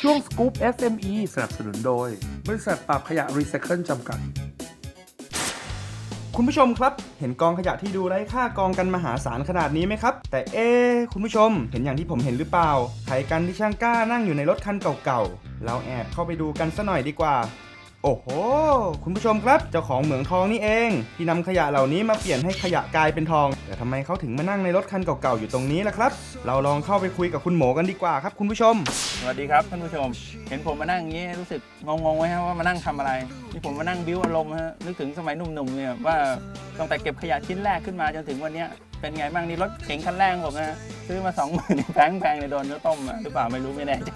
ช่วงสกู๊ป SME สนับสนุนโดย บริษัทปรับขยะรีไซเคิลจำกัด คุณผู้ชมครับ เห็นกองขยะที่ดูไร้ค่ากองกันมหาศาลขนาดนี้ไหมครับ แต่เอ๊คุณผู้ชม เห็นอย่างที่ผมเห็นหรือเปล่าไถกันที่ช่างกล้านั่งอยู่ในรถคันเก่าๆ เราแอบเข้าไปดูกันซะหน่อยดีกว่า โอ้โห คุณผู้ชมครับ เจ้าของเหมืองทองนี่เอง ที่นำขยะเหล่านี้มาเปลี่ยนให้ขยะกลายเป็นทอง แต่ทำไมเขาถึงมานั่งในรถคันเก่าๆอยู่ตรงนี้ล่ะครับ เราลองเข้าไปคุยกับคุณหมอกันดีกว่าครับ คุณผู้ชม สวัสดีครับท่านผู้ชม เห็นผมมานั่งอย่างนี้รู้สึกงงๆไหมฮะว่ามานั่งทำอะไรนี่ผมมานั่งบิ้วอารมณ์ฮะนึกถึงสมัยหนุ่มๆเนี่ยว่าตั้งแต่เก็บขยะชิ้นแรกขึ้นมาจนถึงวันนี้เป็นไงบ้างนี่รถเก๋งคันแรกผมนะฮะซื้อมาสองหมื่นแพงแพงๆเลยโดนเนื้อต้มหรือเปล่าไม่รู้ไม่แน่ใจ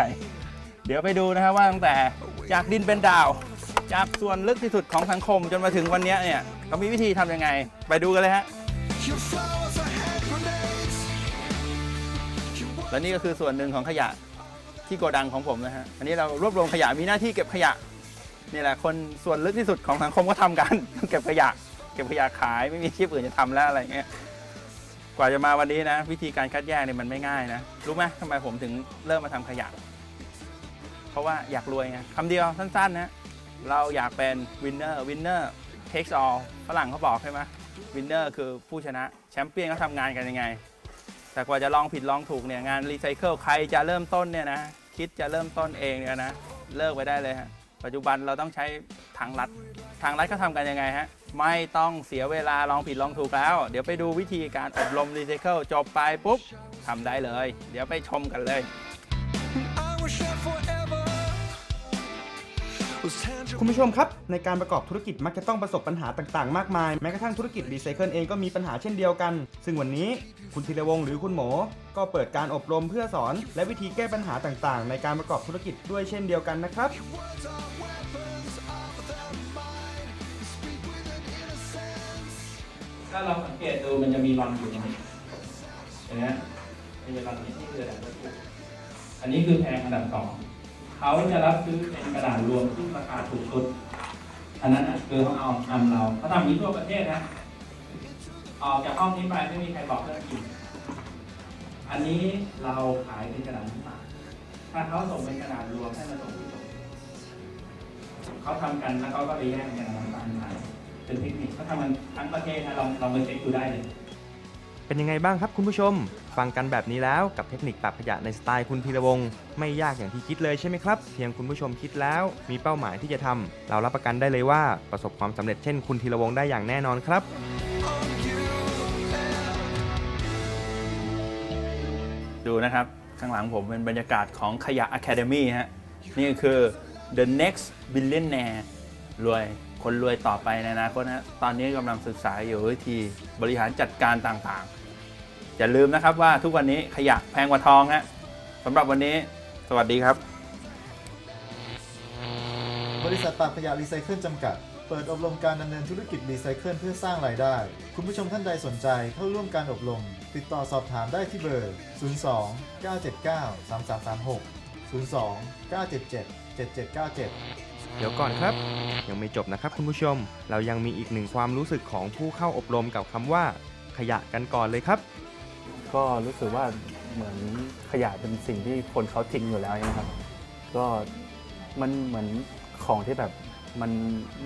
เดี๋ยวไปดูนะฮะว่าตั้งแต่จากดินเป็นดาว จากส่วนลึกที่สุดของสังคมจนมาถึงวันนี้เนี่ยเขามีวิธีทำยังไง ไปดูกันเลยฮะ และนี่ก็คือส่วนหนึ่งของขยะที่โกดังของผมนะฮะ อันนี้เรารวบรวมขยะมีหน้าที่เก็บขยะนี่แหละคนส่วนลึกที่สุดของสังคมก็ทำกัน เก็บขยะ เก็บขยะขายไม่มีอาชีพอื่นจะทำแล้วอะไรเงี้ยกว่าจะมาวันนี้นะ วิธีการคัดแยกเนี่ยมันไม่ง่ายนะ รู้ไหมทำไมผมถึงเริ่มมาทำขยะ เพราะว่าอยากรวยไงคำเดียวสั้นๆนะ เราอยากเป็น winner winner takes all ฝรั่งเขาบอกใช่ไหม winner คือผู้ชนะแชมเปี้ยนเขาทำงานกันยังไง แต่กว่าจะลองผิดลองถูกเนี่ยงานรีไซเคิลใครจะเริ่มต้นเนี่ยนะคิดจะเริ่มต้นเองเนี่ยนะเลิกไปได้เลยฮะปัจจุบันเราต้องใช้ทางลัด ทางลัดเขาทำกันยังไงฮะไม่ต้องเสียเวลาลองผิดลองถูกแล้ว เดี๋ยวไปดูวิธีการอบรมรีไซเคิลจบไปปุ๊บทำได้เลย เดี๋ยวไปชมกันเลย คุณผู้ชมครับ ในการประกอบธุรกิจมักจะต้องประสบปัญหาต่างๆ มากมาย แม้กระทั่งธุรกิจรีไซเคิลเองก็มีปัญหาเช่นเดียวกัน ซึ่งวันนี้คุณธีรวงศ์หรือคุณหมอก็เปิดการอบรมเพื่อสอน และวิธีแก้ปัญหาต่างๆ ในการประกอบธุรกิจด้วยเช่นเดียวกันนะครับถ้าเราสังเกตดูมันจะมีรอนอยู่ตรงนี้เห็นไหมมันจะรอนนี้นี่คืออันดับที่อันนี้คือแพงอันดับสอง เขาจะรับซื้อเป็นกระดาษรวมที่ราคาถูกสุด อันนั้นน่ะคือเขาเอาทำเราเขาทำนี้ทั่วประเทศนะ ออกจากห้องนี้ไปไม่มีใครบอกเรื่องกิน อันนี้เราขายเป็นกระดาษน้ำตาถ้าเขาส่งเป็นกระดาษรวมให้มาส่งที่ส่งเขาทำกันแล้วเขาก็ไปแยกเป็นกระดาษน้ำตาลขายเป็นเทคนิคเขาทำกันทั้งประเทศนะลองลองไปเช็คดูได้เลย เป็นยังไงบ้างครับคุณผู้ชม ฟังกันแบบนี้แล้วกับเทคนิคปรับขยะในสไตล์คุณธีรวงศ์ไม่ยากอย่างที่คิดเลยใช่ไหมครับ เพียงคุณผู้ชมคิดแล้ว มีเป้าหมายที่จะทำเรารับประกันได้เลยว่าประสบความสำเร็จเช่นคุณธีรวงศ์ได้อย่างแน่นอนครับดูนะครับข้างหลังผมเป็นบรรยากาศของขยะ Academy ฮะนี่คือ the next billionaire รวยคนรวยต่อไปในอนาคตนะตอนนี้กำลังศึกษาอยู่วิธีบริหารจัดการต่างๆ อย่าลืมนะครับว่าทุกวันนี้ขยะแพงกว่าทองฮะสำหรับวันนี้สวัสดีครับ บริษัทปาบขยะรีไซเคิลจำกัด เปิดอบรมการดำเนินธุรกิจรีไซเคิลเพื่อสร้างรายได้ คุณผู้ชมท่านใดสนใจเข้าร่วมการอบรม ติดต่อสอบถามได้ที่เบอร์ 02 979 3336 02 977 7797 เดี๋ยวก่อนครับ ยังไม่จบนะครับคุณผู้ชม เรายังมีอีกหนึ่งความรู้สึกของผู้เข้าอบรมกับคำว่า ขยะกันก่อนเลยครับ ก็รู้สึกว่าเหมือนขยะเป็นสิ่งที่คนเขาทิ้งอยู่แล้วนะครับ ก็มันเหมือนของที่แบบมัน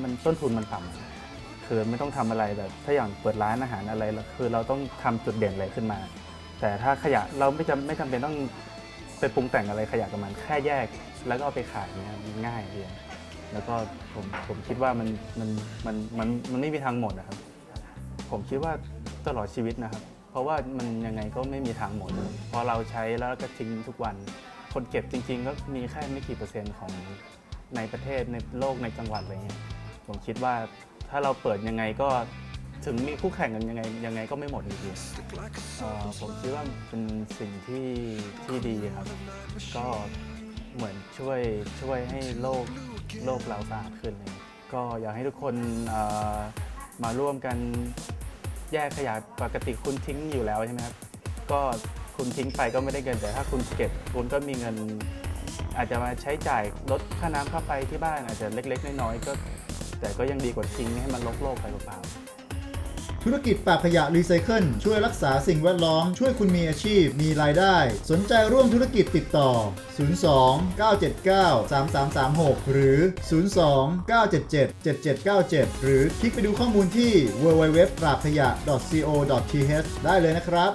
มันต้นทุนมันต่ำคือไม่ต้องทำอะไรแบบถ้าอย่างเปิดร้านอาหารอะไรแล้วคือเราต้องทำจุดเด่นอะไรขึ้นมา แต่ถ้าขยะเราไม่จำไม่จำเป็นต้องไปปรุงแต่งอะไรขยะกับมันแค่แยก แล้วก็เอาไปขายเนี่ยง่ายเดียว แล้วก็ผมผมคิดว่ามันมันมันมันมันไม่มีทางหมดนะครับ ผมคิดว่าตลอดชีวิตนะครับ เพราะว่ามันยังไงก็ไม่มีทางหมดพอเราใช้แล้วก็ทิ้งทุกวัน คนเก็บจริง ๆ ก็มีแค่ไม่กี่เปอร์เซ็นต์ของในประเทศในโลกในจังหวัดอะไรเงี้ยผมคิดว่าถ้าเราเปิดยังไงก็ถึงมีคู่แข่งกันยังไงยังไงก็ไม่หมดอยู่ดีผมคิดว่าเป็นสิ่งที่ที่ดีครับ ก็เหมือนช่วยช่วยให้โลก โลกเราสะอาดขึ้นเลยก็อยากให้ทุกคนมาร่วมกันแยกขยะปกติคุณทิ้งอยู่แล้วใช่ไหมครับ ก็คุณทิ้งไปก็ไม่ได้เงินแต่ถ้าคุณเก็บคุณก็มีเงิน อาจจะมาใช้จ่ายลดค่าน้ำค่าไฟที่บ้านอาจจะเล็ก ๆ น้อยๆก็ แต่ก็ยังดีกว่าทิ้งให้มันลกโลกไปเปล่าๆ ธุรกิจปากขยะรีไซเคิลช่วยรักษาสิ่งแวดล้อม ช่วยคุณมีอาชีพ มีรายได้ สนใจร่วมธุรกิจติดต่อ 02 979 3336 หรือ 02 977 7797 หรือคลิกไปดูข้อมูลที่ www ปราบขยะ co.th ได้เลยนะครับ